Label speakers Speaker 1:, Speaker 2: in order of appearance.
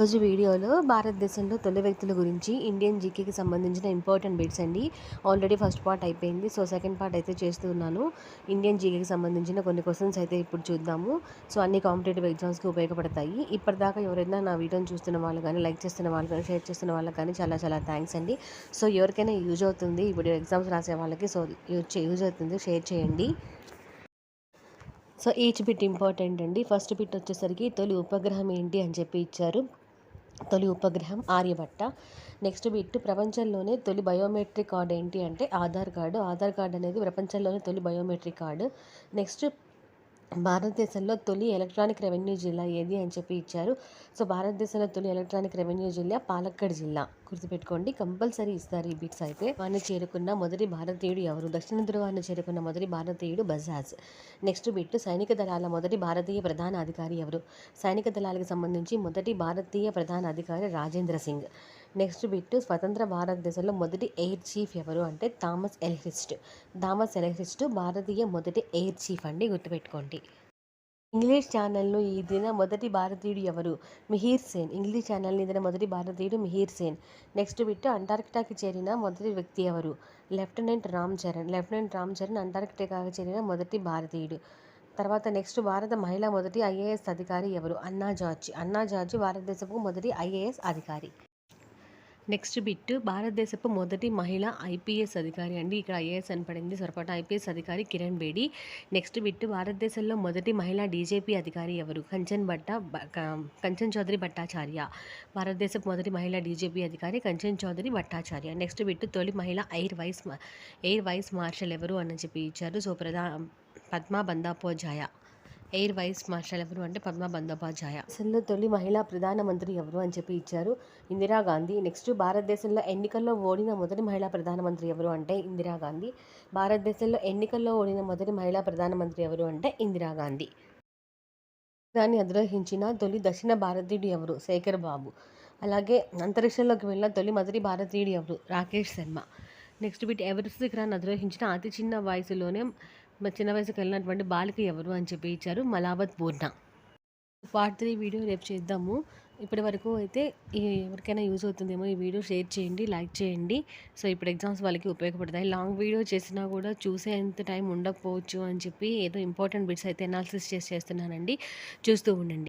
Speaker 1: రోజు వీడియోలో భారతదేశంలో తొలి వ్యక్తుల గురించి ఇండియన్ జీకేకి సంబంధించిన ఇంపార్టెంట్ బిట్స్ అండి. ఆల్రెడీ ఫస్ట్ పార్ట్ అయిపోయింది. సో సెకండ్ పార్ట్ అయితే చేస్తున్నాను ఇండియన్ జీకేకి సంబంధించిన కొన్ని క్వశ్చన్స్ అయితే ఇప్పుడు చూద్దాము. సో అన్ని కాంపిటేటివ్ ఎగ్జామ్స్కి ఉపయోగపడతాయి. ఇప్పటిదాకా ఎవరైనా నా వీడియోని చూస్తున్న వాళ్ళు కానీ లైక్ చేస్తున్న వాళ్ళు కానీ షేర్ చేస్తున్న వాళ్ళకి కానీ చాలా చాలా థ్యాంక్స్ అండి. సో ఎవరికైనా యూజ్ అవుతుంది ఇప్పుడు ఎగ్జామ్స్ రాసే వాళ్ళకి సో యూజ్ యూజ్ అవుతుంది. షేర్ చేయండి. సో ఈచ్ బిట్ ఇంపార్టెంట్ అండి. ఫస్ట్ బిట్ వచ్చేసరికి తొలి ఉపగ్రహం ఏంటి అని చెప్పి ఇచ్చారు. తొలి ఉపగ్రహం ఆర్యభట్ట. నెక్స్ట్ బిట్ ప్రపంచంలోనే తొలి బయోమెట్రిక్ కార్డ్ ఏంటి అంటే ఆధార్ కార్డు. ఆధార్ కార్డు అనేది ప్రపంచంలోనే తొలి బయోమెట్రిక్ కార్డు. నెక్స్ట్ భారతదేశంలో తొలి ఎలక్ట్రానిక్ రెవెన్యూ జిల్లా ఏది అని చెప్పి ఇచ్చారు. సో భారతదేశంలో తొలి ఎలక్ట్రానిక్ రెవెన్యూ జిల్లా పాలక్కడ్ జిల్లా. గుర్తుపెట్టుకోండి కంపల్సరీ ఇస్తారు ఈ బిట్స్ అయితే. వారిని చేరుకున్న మొదటి భారతీయుడు ఎవరు? దక్షిణ ధృవాన్ని చేరుకున్న మొదటి భారతీయుడు బజాజ్. నెక్స్ట్ బిట్ సైనిక దళాల మొదటి భారతీయ ప్రధాన అధికారి ఎవరు? సైనిక దళాలకు సంబంధించి మొదటి భారతీయ ప్రధాన అధికారి రాజేంద్ర సింగ్. నెక్స్ట్ బిట్ స్వతంత్ర భారతదేశంలో మొదటి ఎయిర్ చీఫ్ ఎవరు అంటే థామస్ ఎల్హ్రిస్ట్ థామస్ ఎల్హ్రిస్ట్ భారతీయ మొదటి ఎయిర్ చీఫ్ అండి గుర్తుపెట్టుకోండి. ఇంగ్లీష్ ఛానల్లో ఈ దిన మొదటి భారతీయుడు ఎవరు? మిహిర్ సేన్. ఇంగ్లీష్ ఛానల్ని దిన మొదటి భారతీయుడు మిహీర్ సేన్. నెక్స్ట్ బిట్ అంటార్కిటాకి చేరిన మొదటి వ్యక్తి ఎవరు? లెఫ్టినెంట్ రామ్ చరణ్. లెఫ్టినెంట్ రామ్ చరణ్ అంటార్కిటికాకి చేరిన మొదటి భారతీయుడు. తర్వాత నెక్స్ట్ భారత మహిళా మొదటి ఐఏఎస్ అధికారి ఎవరు? అన్నా జార్జ్. అన్నా జార్జ్ భారతదేశపు మొదటి ఐఏఎస్ అధికారి. నెక్స్ట్ బిట్ భారతదేశపు మొదటి మహిళ ఐపీఎస్ అధికారి అండి. ఇక్కడ ఐఏఎస్ అని పడింది సొరపాటు ఐపీఎస్ అధికారి కిరణ్ బేడి. నెక్స్ట్ బిట్ భారతదేశంలో మొదటి మహిళా డీజేపీ అధికారి ఎవరు? కంచన్ భట్ట కంచన్ చౌదరి భట్టాచార్య. భారతదేశపు మొదటి మహిళా డీజేపీ అధికారి కంచన్ చౌదరి భట్టాచార్య. నెక్స్ట్ బిట్ తొలి మహిళ air vice air vice marshal ఎవరు? అని చెప్పి ఇచ్చారు. So ప్రధా Padma Bandopadhyay air vice marshal ఎవరు అంటే పద్మ బందోపాధ్యాయ. అసలు తొలి మహిళా ప్రధానమంత్రి ఎవరు అని చెప్పి ఇచ్చారు ఇందిరాగాంధీ నెక్స్ట్ భారతదేశంలో ఎన్నికల్లో ఓడిన మొదటి మహిళా ప్రధానమంత్రి ఎవరు అంటే ఇందిరాగాంధీ భారతదేశంలో ఎన్నికల్లో ఓడిన మొదటి మహిళా ప్రధానమంత్రి ఎవరు అంటే ఇందిరాగాంధీ దాన్ని అధిరోహించిన తొలి దక్షిణ భారతీయుడు ఎవరు? శేఖర్ బాబు. అలాగే అంతరిక్షంలోకి వెళ్ళిన తొలి మొదటి భారతీయుడు ఎవరు? రాకేష్ శర్మ. నెక్స్ట్ వీటి ఎవరెస్ట్ శిఖరాన్ని అధిరోహించిన అతి చిన్న వయసులోనే చిన్న వయసుకు వెళ్ళినటువంటి బాలిక ఎవరు అని చెప్పి ఇచ్చారు Malavath Poorna part three video రేపు చేద్దాము. ఇప్పటి వరకు అయితే ఎవరికైనా యూజ్ అవుతుందేమో ఈ వీడియో షేర్ చేయండి లైక్ చేయండి. సో ఇప్పుడు ఎగ్జామ్స్ వాళ్ళకి ఉపయోగపడతాయి. లాంగ్ వీడియో చేసినా కూడా చూసేంత టైం ఉండకపోవచ్చు అని చెప్పి ఏదో ఇంపార్టెంట్ బిట్స్ అయితే అనాలిసిస్ చేసి చేస్తున్నానండి. చూస్తూ ఉండండి.